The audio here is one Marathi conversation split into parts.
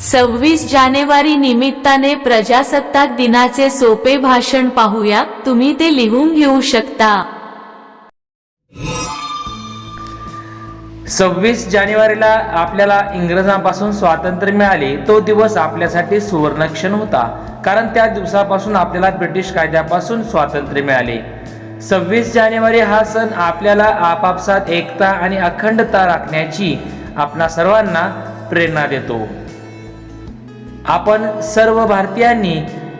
सव्वीस जानेवारी निमित्ताने प्रजासत्ताक दिनाचे सोपे भाषण पाहूया. तुम्ही ते लिहून घेऊ शकता. सव्वीस जानेवारीला आपल्याला इंग्रजांपासून स्वातंत्र्य मिळाले तो दिवस आपल्यासाठी सुवर्णक्षण होता. कारण त्या दिवसापासून आपल्याला ब्रिटिश कायद्यापासून स्वातंत्र्य मिळाले. सव्वीस जानेवारी हा सण आपल्याला आपापसात एकता आणि अखंडता राखण्याची आपणा सर्वांना प्रेरणा देतो. आपण सर्व भारतीयांनी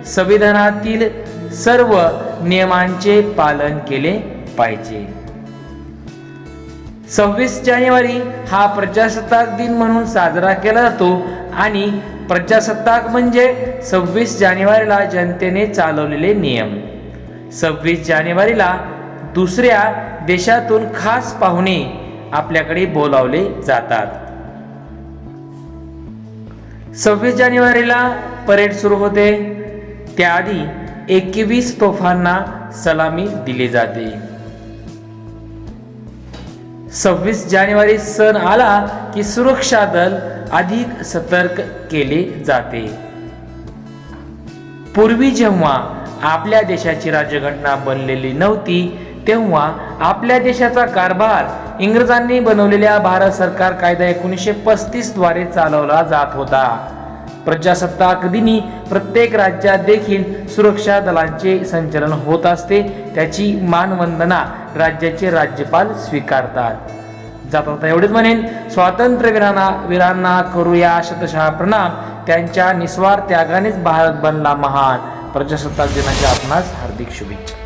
संविधानातील सर्व नियमांचे पालन केले पाहिजे. सव्वीस जानेवारी हा प्रजासत्ताक दिन म्हणून साजरा केला जातो आणि प्रजासत्ताक म्हणजे सव्वीस जानेवारीला जनतेने चालवलेले नियम. सव्वीस जानेवारीला दुसऱ्या देशातून खास पाहुणे आपल्याकडे बोलावले जातात. सव्वीस जानेवारीला परेड सुरू होते. त्याआधी एकवीस तोफांना सलामी दिली जाते. सव्वीस जानेवारी सण आला की सुरक्षा दल अधिक सतर्क केले जाते. पूर्वी जेव्हा आपल्या देशाची राज्यघटना बनलेली नव्हती तेव्हा आपल्या देशाचा कारभार इंग्रजांनी बनवलेल्या भारत सरकार कायदा एकोणीसशे पस्तीसद्वारे चालवला जात होता. प्रजासत्ताक दिनी प्रत्येक राज्यात देखील सुरक्षा दलांचे संचलन होत असते त्याची मानवंदना राज्याचे राज्यपाल स्वीकारतात. जाता जाता एवढेच म्हणेन स्वातंत्र्यवीरांना वीरांना करूया शतशः प्रणाम त्यांच्या निस्वार त्यागानेच भारत बनला महान. प्रजासत्ताक दिनाच्या आपणास हार्दिक शुभेच्छा.